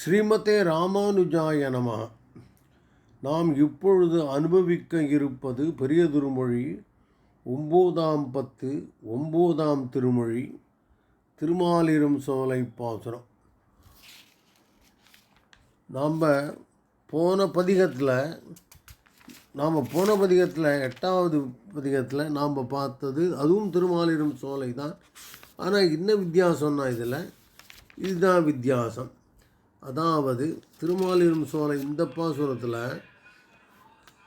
ஸ்ரீமதே ராமானுஜாய நம. நாம் இப்பொழுது அனுபவிக்க இருப்பது பெரிய திருமொழி ஒம்போதாம் பத்து ஒம்போதாம் திருமொழி திருமாலிரும் சோலை பாசுரம். நாம் போன பதிகத்தில் நாம் போன பதிகத்தில் எட்டாவது பதிகத்தில் நாம் பார்த்தது அதுவும் திருமாலிரும் சோலை தான். ஆனால் என்ன வித்தியாசம்னா இதில் இதுதான் வித்தியாசம். அதாவது திருமாலிரும் சோலை இந்த பாசுரத்தில்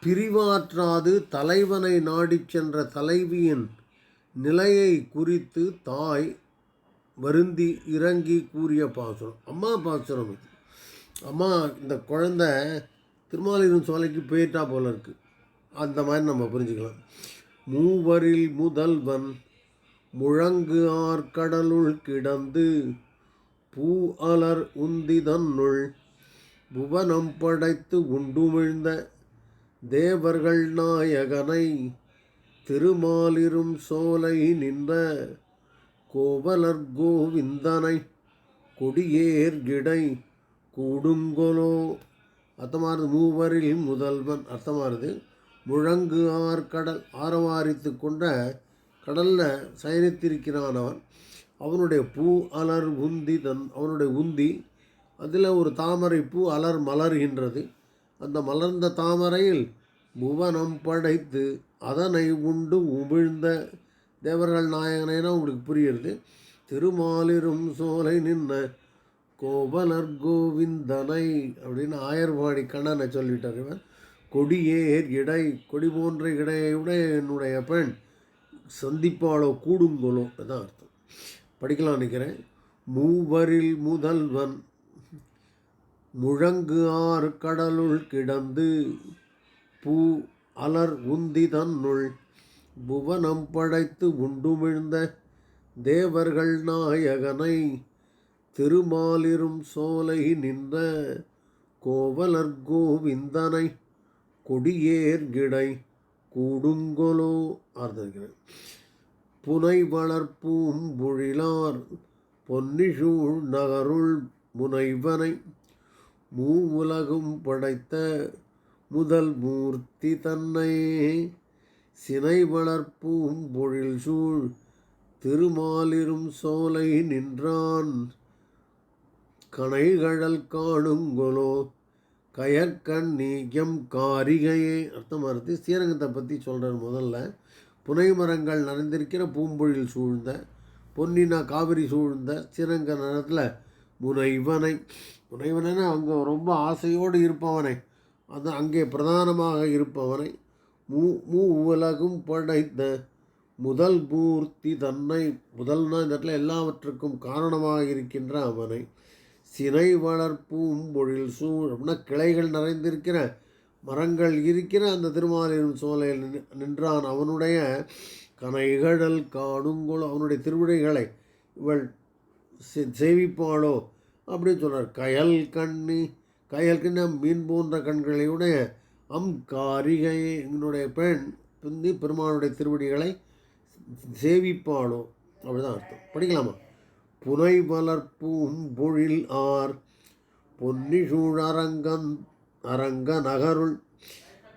பிரிவாற்றாது தலைவனை நாடிச் சென்ற தலைவியின் நிலையை குறித்து தாய் வருந்தி இறங்கி கூறிய பாசுரம். அம்மா பாசுரம் இது. அம்மா இந்த குழந்த திருமாலிரும் சோலைக்கு போயிட்டா போல இருக்குது அந்த மாதிரி நம்ம புரிஞ்சுக்கலாம். மூவரில் முதல்வன் முழங்கு ஆர்கடலுள் கிடந்து பூ அலர் உந்தி தன்னுள் புவனம் படைத்து உண்டுமிழ்ந்த தேவர்கள் நாயகனை திருமாலிரும் சோலை நின்ற கோவலர் கோவிந்தனை கொடியேர் கிடை கூடுங்கொலோ. அர்த்தமானது மூவரில் முதல்வன். அர்த்தமானது முழங்கு ஆர்கடல் ஆரவாரித்து கொண்ட கடலில் சயனித்திருக்கிறான் அவன். அவனுடைய பூ அலர் உந்தி தன் அவனுடைய உந்தி அதில் ஒரு தாமரை பூ அலர் மலர்கின்றது. அந்த மலர்ந்த தாமரையில் புவனம் படைத்து அதனை உண்டு உமிழ்ந்த தேவர்கள் நாயகனைனா உங்களுக்கு புரியுறது திருமாலிரும் சோலை நின்ன கோபலர் கோவிந்தனை அப்படின்னு ஆயர்வாடி கண்ணனை சொல்லிட்டார் இவன் கொடியேர் இடை கொடி போன்ற இடையுடைய என்னுடைய பெண் சந்திப்பாளோ கூடுங்கோலோ அதான் அர்த்தம். படிக்கலாம் நினைக்கிறேன். மூவரில் முதல்வன் முழங்கு ஆறு கடலுள் கிடந்து பூ அலர் உந்தி தன்னுள் புவனம் படைத்து உண்டுமிழ்ந்த தேவர்கள் நாயகனை திருமாலிரும் சோலை நின்ற கோவலர் கோவிந்தனை கொடியேர்கிடை கூடுங்கொலோ ஆர்ந்திருக்கிறேன் புனை வளர்ப்பூம் புழிலார் பொன்னிசூழ் நகருள் முனைவனை மூவுலகும் படைத்த முதல் மூர்த்தி தன்னை. சினை வளர்ப்பூம் பொழில் சூழ் திருமாலிரும் சோலை நின்றான். கனைகழல் காணுங்கொலோ கயற்கண் நீயம் காரிகையே. அர்த்தம் அர்த்தி ஸ்ரீரங்கத்தை பற்றி சொல்கிறார் முதல்ல. புனை மரங்கள் நிறைந்திருக்கிற பூம்பொழில் சூழ்ந்த பொன்னினா காவிரி சூழ்ந்த சிறங்க நிறத்தில் முனைவனை. முனைவனை அங்கே ரொம்ப ஆசையோடு இருப்பவனை. அது அங்கே பிரதானமாக இருப்பவனை. மூ மூ உலகும் படைத்த முதல் பூர்த்தி தன்னை. முதல்னா இந்த இடத்துல எல்லாவற்றுக்கும் காரணமாக இருக்கின்ற அவனை. சினை வளர்ப்பும் பொழில் சூழ் அப்படின்னா கிளைகள் நிறைந்திருக்கிற மரங்கள் இருக்கிற அந்த திருமாலின் சோலையில் நின் நின்றான் அவனுடைய கனைகடல் காணுங்கோள் அவனுடைய திருவிடைகளை இவள் சேவிப்பாளோ? அப்படின்னு சொல்கிறார் கயல் கண்ணி கயல் கண்ணி மீன் போன்ற கண்களையுடைய அம் காரிகை என்னுடைய பெண் பிந்தி பெருமானுடைய திருவடிகளை சேவிப்பாளோ? அப்படிதான் அர்த்தம். படிக்கலாமா? புனை வளர்ப்பும் பொழில் ஆர் பொன்னிஷூழரங்கன் அரங்க நகருள்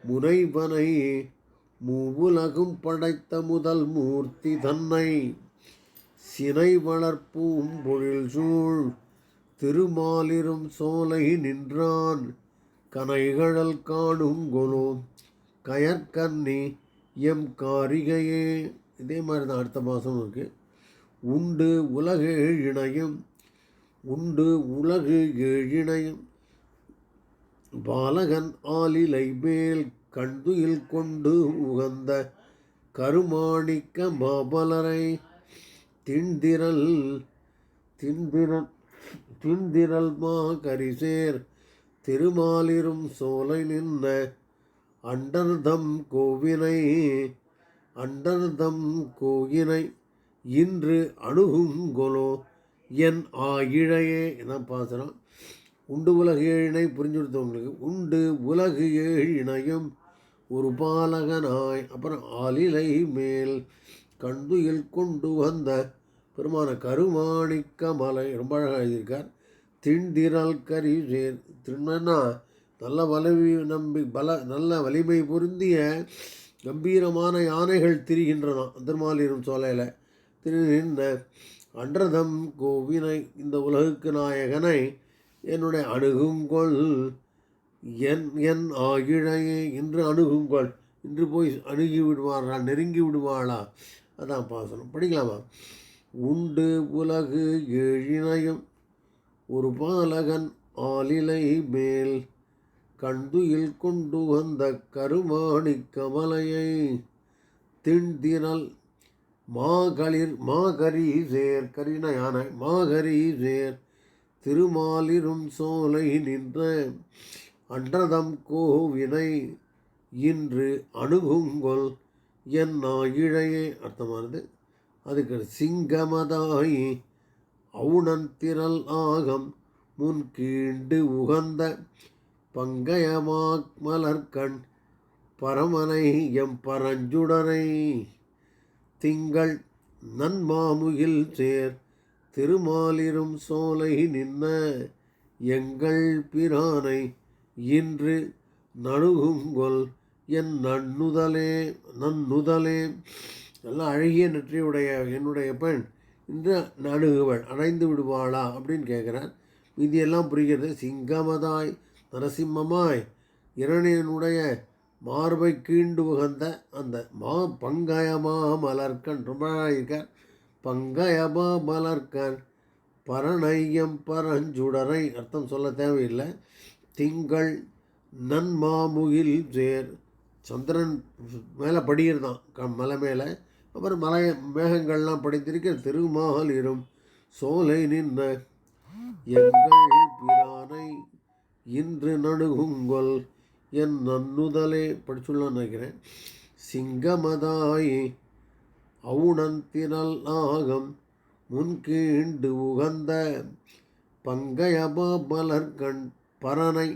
முனைவனை மூவுலகும் படைத்த முதல் மூர்த்தி தன்னை. சினை வளர்ப்பும் பொழில் சூழ் திருமாலிரும் சோலை நின்றான். கனைகழல் காணும் கொலோ கயற்கன்னி எம் காரிகையே. இதே மாதிரி தான் அடுத்த மாதம் இருக்குது உண்டு உலகு இணையும் உண்டு உலகு ஏழிணையும். பாலகன் ஆலிலை மேல் கண்துயில் கொண்டு உகந்த கருமாணிக்க மாபலரை திண்டிரல் திண்டிரல் திண்டிரல் மா கரிசேர் திருமாலிரும் சோலை நின்ற அண்டர்தம் கோவினை அண்டர்தம் கோயினை இன்று அணுகுங்கொலோ என் ஆயிழையே இதான் பாசுரம். உண்டு உலகு ஏழினை புரிஞ்சு கொடுத்தவங்களுக்கு உண்டு உலகு ஏழினையும் ஒரு பாலகனாய் அப்புறம் அலிலை மேல். கண்டுயில் கொண்டு வந்த பெருமான கருமாணிக்க மலை ரொம்ப அழகாக எழுதியிருக்கார். திண்டிரல் கரி சேர் திருமணா நல்ல வலிமை நம்பி பல நல்ல வலிமை பொருந்திய கம்பீரமான யானைகள் திரிகின்றன திருமாலிரும் சோலையில். திரு நின்ற அன்றதம் கோவினை இந்த உலகுக்கு நாயகனை என்னுடைய அணுகுங்கொள் என் என் ஆகிழையே இன்று அணுகுங்கொள். இன்று போய் அணுகி விடுவாரா நெருங்கி விடுவாளா? அதான் பாசனம். படிக்கலாமா? உண்டு உலகு எழினையும் ஒரு பாலகன் ஆலிலை மேல். கண்துயில் கொண்டு வந்த கருமாணி கமலையை திண்டினல் மாகளிர் மாகரி சேர் கரின யானை மாகரி சேர் திருமாலிரும் சோலை நின்ற அன்றதம் கோவினை இன்று அணுகுங்கொல் என் இழையே. அர்த்தமானது? அதுக்கு சிங்கமதாய் அவுணன் திரள் ஆகம் முன் கீண்டு உகந்த பங்கயமாக்மலர்கண் பரமனை எம் பரஞ்சுடனை திங்கள் நன்மாமுகில் சேர் திருமாலிரும் சோலை நின்ன எங்கள் பிரானை இன்று நணுகுங்கொல் என் நன்னுதலே நன்னுதலே நல்ல அழகிய நெற்றியுடைய என்னுடைய பெண் இன்று நடுகுவள் அடைந்து விடுவாளா அப்படின்னு கேட்குறார் மீதியெல்லாம் புரிகிறது. சிங்கமதாய் நரசிம்மமாய் இரணியனுடைய மார்பை கீண்டு உகந்த அந்த மா பங்கயமா மலர்கன் ரொம்ப இருக்கார். பங்கயமா பரணையம் பரஞ்சுடரை. அர்த்தம் சொல்ல தேவையில்லை. திங்கள் நன்மாமுகில் சேர். சந்திரன் மேலே படியிருந்தான். க மலை மேலே. அப்புறம் மலை மேகங்கள்லாம் படித்திருக்க திருமால் இரும் சோலை நின்ற எங்கள் பிரானை இன்று நடுகுங்கொல் என் நன்னுதலே படிச்சுள்ளான்னு நினைக்கிறேன். சிங்கமதாய் அவுணன் திரள் ஆகம் முன்கீண்டு உகந்த பங்கயபா மலர்கண் பரனை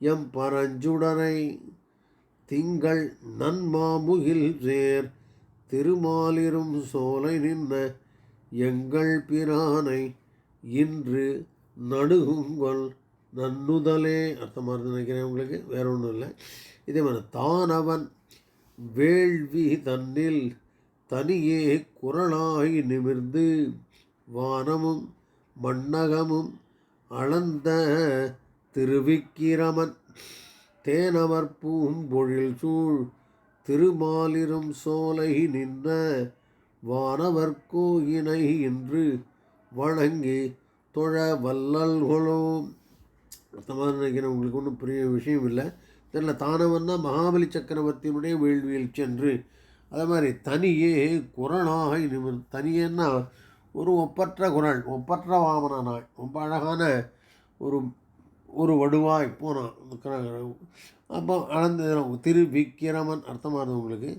எம் பரஞ்சுடனை திங்கள் நன்மாமுகில் சேர் திருமாலிரும் சோலை நின்ன எங்கள் பிரானை இன்று நடுகுங்கொள் நன்னுதலே. அர்த்தமாக நினைக்கிறேன் உங்களுக்கு வேற ஒன்றும் இல்லை. இதே மாதிரி தானவன் வேள்வி தன்னில் தனியே குரலாய் நிமிர்ந்து வானமும் மண்ணகமும் அளந்த திருவிக்கிரமன். தேனவர் பூம்பொழில் சூழ் திருமாலிரும் சோலை நின்ற வானவர் கோயினை என்று வணங்கி தொழ வல்லல்களோ அர்த்தமாக நினைக்கிறேன் உங்களுக்கு ஒன்றும் பெரிய விஷயம் இல்லை தெரியல தானவன்னா மகாபலி சக்கரவர்த்தியினுடைய வேள்வியில் சென்று அதே மாதிரி தனியே குரலாக நிமிர் தனியேன்னா ஒரு ஒப்பற்ற குரல் ஒப்பற்ற வாமனாய் ரொம்ப அழகான ஒரு ஒரு வடுவாய் போனான். அப்போ அளந்து திரு விக்கிரமன் அர்த்தமானது உங்களுக்கு?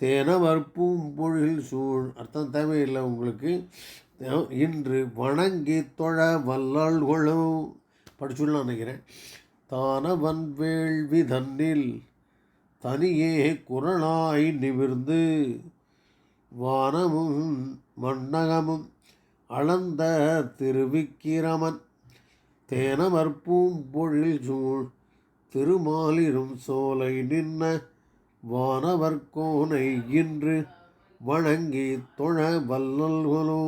தேன வற்பும் பொழில் சூழ் அர்த்தம் தேவையில்லை உங்களுக்கு. இன்று வணங்கி தொழ வல்லாள்களும் படிச்சுடலாம் நினைக்கிறேன். தானவன் வேள்வி தன்னில் தனியே குரணாய் நிமிர்ந்து வானமும் மண்ணகமும் அளந்த திருவிக்கிரமன். தேனமற்பூம் பொழில் சூழ் திருமாலிரும் சோலை நின்ன வானவர்கோனை இன்று வணங்கி தொழ வல்லல்களோ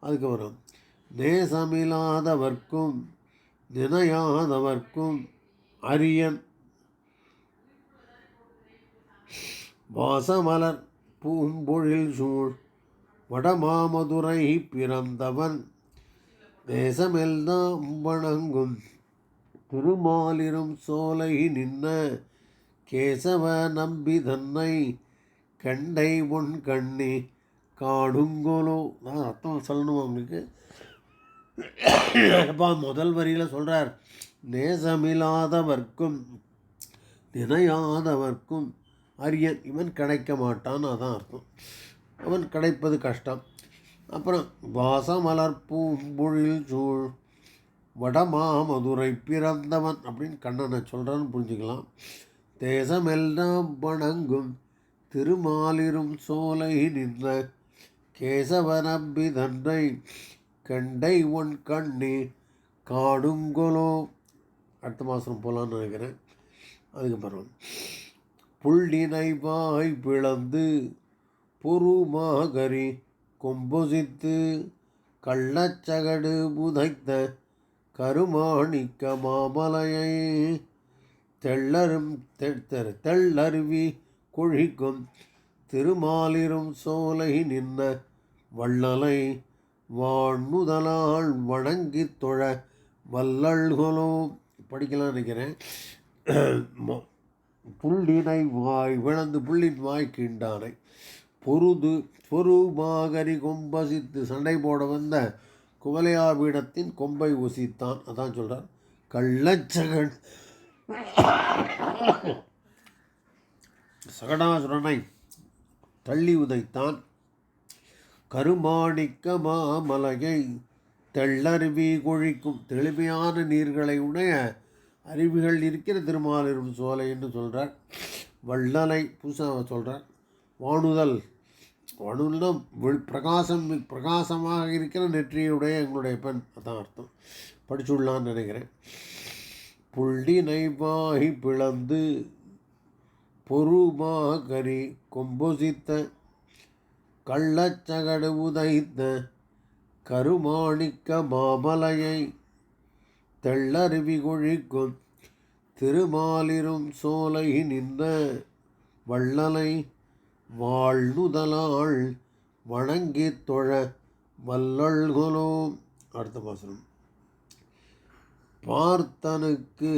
அதுக்கப்புறம் நேசமில்லாதவர்க்கும் நினையாதவர்க்கும் அரியன் வாசமலர் பூம்பொழில் சூழ் வடமாமதுரை பிறந்தவன். தேசமெல்லாம் வணங்கும் திருமாலிரும் சோலை நின்ன கேசவ நம்பி தன்னை கண்டை உன் கண்ணி காடுங்கோலோ. நான் அர்த்தம் சொல்லணும் அவங்களுக்கு அப்பா முதல் வரியில் சொல்கிறார் நேசமில்லாதவர்க்கும் நினையாதவர்க்கும் அரியன் இவன் கிடைக்க மாட்டான் அதான் அர்த்தம். அவன் கிடைப்பது கஷ்டம். அப்புறம் வாசமலர் பூம்பொழில் சூழ் வடமாமதுரை பிறந்தவன் அப்படின்னு கண்ணனை சொல்கிறான்னு புரிஞ்சுக்கலாம். தேசமெல்லாம் வணங்கும் திருமாலிரும் சோலை நின்ற கேசவனம்பி தன்னை கண்டை உன் கண்ணி காடுங்கொலோ. அடுத்த மாதம் போகலான்னு நினைக்கிறேன். அதுக்கப்புறம் புள்ளினை வாய் பிளந்து புருமாகரி கொம்பொசித்து கள்ளச்சகடு புதைத்த கருமாணிக்க மாமலையை தெள்ளரும் தெ- தெள்ளருவி குழிக்கும் திருமாலிரும் சோலை நின்ன வள்ளலை வான்முதலால் வணங்கித் தொழ வல்லல்களோ படிக்கலாம் நினைக்கிறேன். புள்ளினை வாய் விளந்து புள்ளின் வாய் கீண்டானை. பொருது பொறுமாகரி கொம்பசித்து சண்டை போட வந்த குவலையாபீடத்தின் கொம்பை உசித்தான். அதான் சொல்கிறார் கள்ளச்சகன். சகடாசுரனை தள்ளி உதைத்தான். கருமாணிக்க மாமலையை தெள்ளருவி கொழிக்கும் தெளிமையான நீர்களை உடைய அருவிகள் இருக்கிற திருமாலிரும் சோலை என்று சொல்கிறார் வள்ளலை புதுசாக சொல்கிறார் வானுதல். வானுதல்னா பிரகாசம் பிரகாசமாக இருக்கிற நெற்றியுடைய எங்களுடைய பெண். அதான் அர்த்தம். படிச்சுடலான்னு நினைக்கிறேன். புள்ளி நைவாகி பிளந்து பொறுமாகரி கொம்பொசித்த கள்ளச்சகடு உதைத்த கருமாணிக்க மாமலையை தெள்ளருவி கொழிக்கும் திருமாலிரும் சோலை நின்ற வள்ளலை வாழ்நுதலாள் வணங்கி தொழ வல்லல்களோ அடுத்த பாசனம் பார்த்தனுக்கு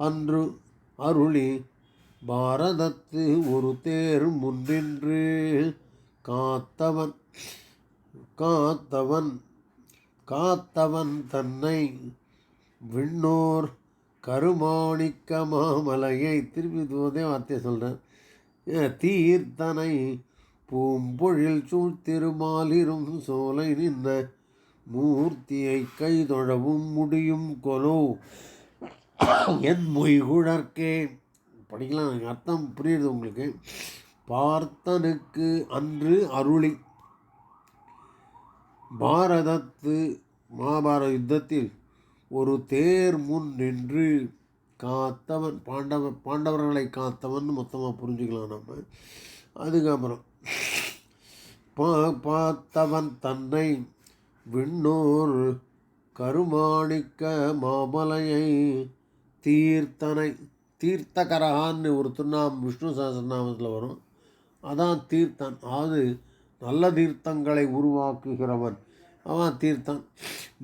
அன்று அருளி பாரதத்து ஒரு தேர் முன்னின்று காத்தவன் காத்தவன் காத்தவன் தன்னை விண்ணோர் கருமாணிக்க மாமலையை திருப்பி தூதே வார்த்தையை சொல்கிறேன் தீர்த்தனை பூம்பொழில் சூழ்த்திருமாலிரும் சோலை நின்ற மூர்த்தியை கைதொழவும் முடியும் கொலோ. என் மொய்குழற்கே. படிக்கலாம் அர்த்தம் புரியுது உங்களுக்கு. பார்த்தனுக்கு அன்று அருளி பாரதத்து மகாபாரத யுத்தத்தில் ஒரு தேர் முன் நின்று காத்தவன் பாண்டவ பாண்டவர்களை காத்தவன் மொத்தமாக புரிஞ்சுக்கலாம் நம்ம அதுக்கப்புறம் பா பார்த்தவன் தன்னை விண்ணோர் கருமாணிக்க மாமலையை தீர்த்தனை தீர்த்தகரகான்னு ஒரு திருநாம் விஷ்ணு சஹஸ்ரநாமத்தில் வரும். அதான் தீர்த்தன். அதாவது நல்ல தீர்த்தங்களை உருவாக்குகிறவன். அவன் தீர்த்தன்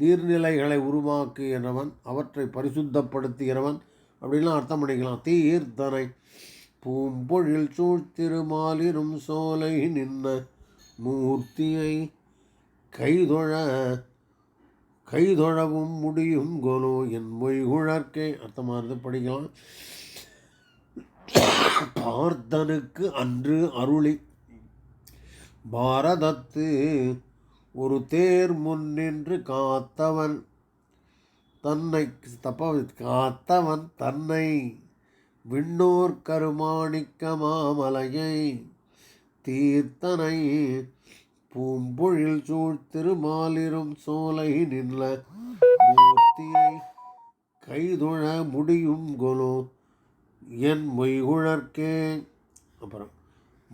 நீர்நிலைகளை உருவாக்குகிறவன் அவற்றை பரிசுத்தப்படுத்துகிறவன் அப்படின்லாம் அர்த்தம் பண்ணிக்கலாம். தீர்த்தனை பூம்பொழில் சூழ்த்திருமாலிரும் சோலை நின்ன மூர்த்தியை கைதொழ கைதொழவும் முடியும் கோலோ என் மொய்குழற்கே. அர்த்தமானது படிக்கலாம். பார்த்தனுக்கு அன்று அருளி பாரதத்து ஒரு தேர் முன்னின்று காத்தவன் தன்னை தப்ப காத்தவன் தன்னை விண்ணோர் கருமாணிக்க மாமலையை தீர்த்தனை பூம்பொழில் சூழ் திருமாலிரும் சோலை நின்ற மூர்த்தியை கைதொழ முடியும் கொலோ என் மொய்குழற்கே. அப்புறம்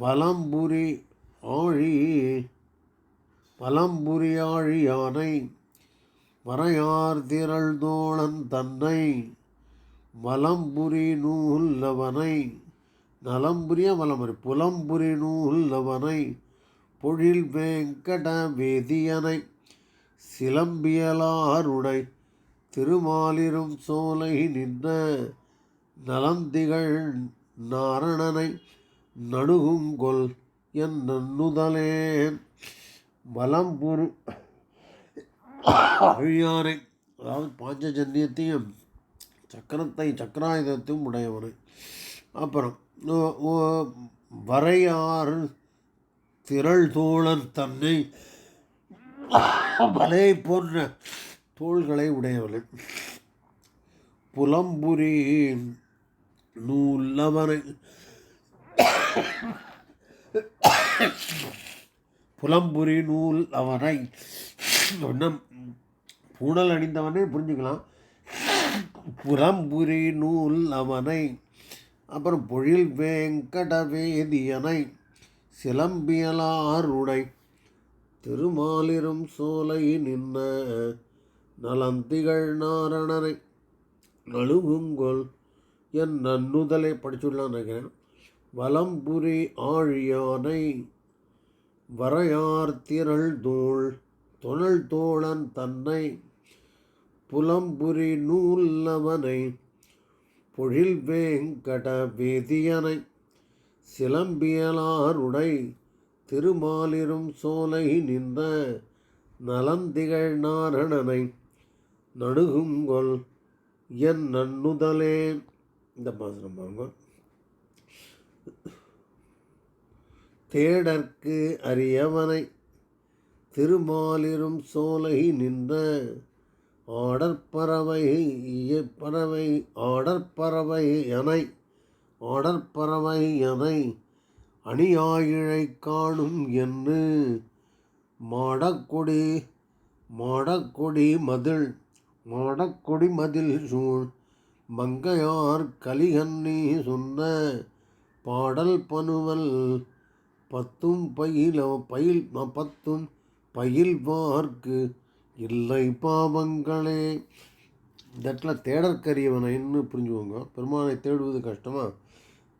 வலம்புரி ஆழி பலம்புரியாழியானை யானை வரையார் திரள் தோழன் தன்னை மலம்புரி நூல்லவனை நலம்புரிய வலம்புரி புலம்புரி நூல்லவனை பொழில் வேங்கட வேதியனை சிலம்பியலாருடை திருமாலிரும் சோலை நின்ற நலந்திகள் நாரணனை நடுகுங்கொல் என் நன்னுதலே வலம்புரு அழியானை அதாவது பாஞ்சஜன்யத்தையும் சக்கரத்தை சக்கராயுதத்தையும் உடையவனை. அப்புறம் ஓ- ஓ- வரையாறு திரள் தோழன் தன்னை மலை போன்ற தோள்களை உடையவன். புலம்புரி நூல்லவனை புலம்புரி நூல் அவனை இன்னும் பூணல் அணிந்தவனே புரிஞ்சுக்கலாம். புலம்புரி நூல் அவனை அப்புறம் பொழில் வேங்கடவேதியனை சிலம்பியலாருடை திருமாலிரும் சோலை நின்ன நலந்திகள் நாரணனை நழுகுங்கொள் என் நன்னுதலை படிச்சுடலான்னு நினைக்கிறேன். வலம்புரி ஆழியானை வரையார் திரள் தோள் தொழல் தோழன் தன்னை புலம்புரி நூல்லவனை பொழில் வேங்கட வேதியனை சிலம்பியலாருடை திருமாலிரும் சோலை நின்ற நலந்திகழ் நாரணனை நடுகுங்கொல் என் நன்னுதலே இந்த பாசனம் பாருங்கள் தேடற்கு அரியவனை திருமாலிரும் சோலை நின்ற ஆடற்பறவை பறவை ஆடற்பறவை யனை ஆடற்பறவை எனை அணியாயிழை காணும் என்று மாடக்கொடி மாடக்கொடி மதில் மாடக்கொடி மதில் சூழ் மங்கையார் கலிகன்னி சொன்ன பாடல் பனுவல். பத்தும் பயில பயில் பத்தும் பயில்வார்க்கு இல்லை பாவங்களே. இந்த இடத்துல தேடற்கரியவனைன்னு புரிஞ்சுக்கோங்க. பெருமானை தேடுவது கஷ்டமா?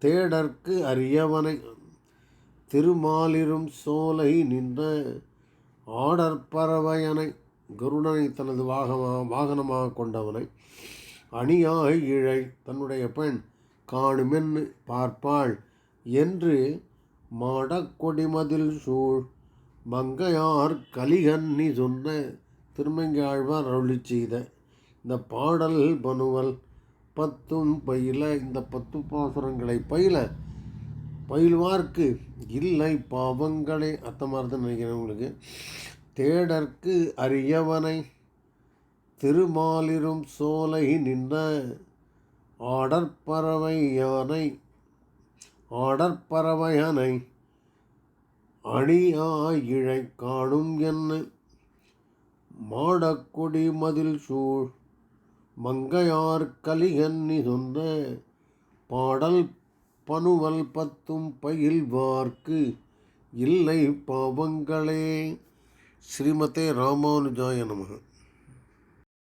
தேடற்கு அரியவனை. திருமாலிரும் சோலை நின்ற ஆடற்பறவையனை கருடனை தனது வாகமாக வாகனமாக கொண்டவனை. அணியாய் இழை தன்னுடைய பெண் காணுமென்னு பார்ப்பாள் என்று மாடக்கொடிமதில் சூழ் மங்கையார் கலிகன்னி சொன்ன திருமங்கையாழ்வார் அருளி செய்த இந்த பாடல் பனுவல் பத்தும் பயில இந்த பத்து பாசுரங்களை பயில பயில்வார்க்கு இல்லை பாவங்களே அத்தமார்தான் நினைக்கிறேன் உங்களுக்கு. தேடற்கு அரியவனை திருமாலிரும் சோலை நின்ற ஆடற்பறவை யானை ஆடற்பறவையனை அணியாயிழை காணும் என்ன மாடக்கொடி மதில் சூழ் மங்கையார் கலிகன்னி சொன்ன பாடல் பனுவல் பத்தும் பயில்வார்க்கு இல்லை பாவங்களே. ஸ்ரீமதே ராமானுஜாய நமகன்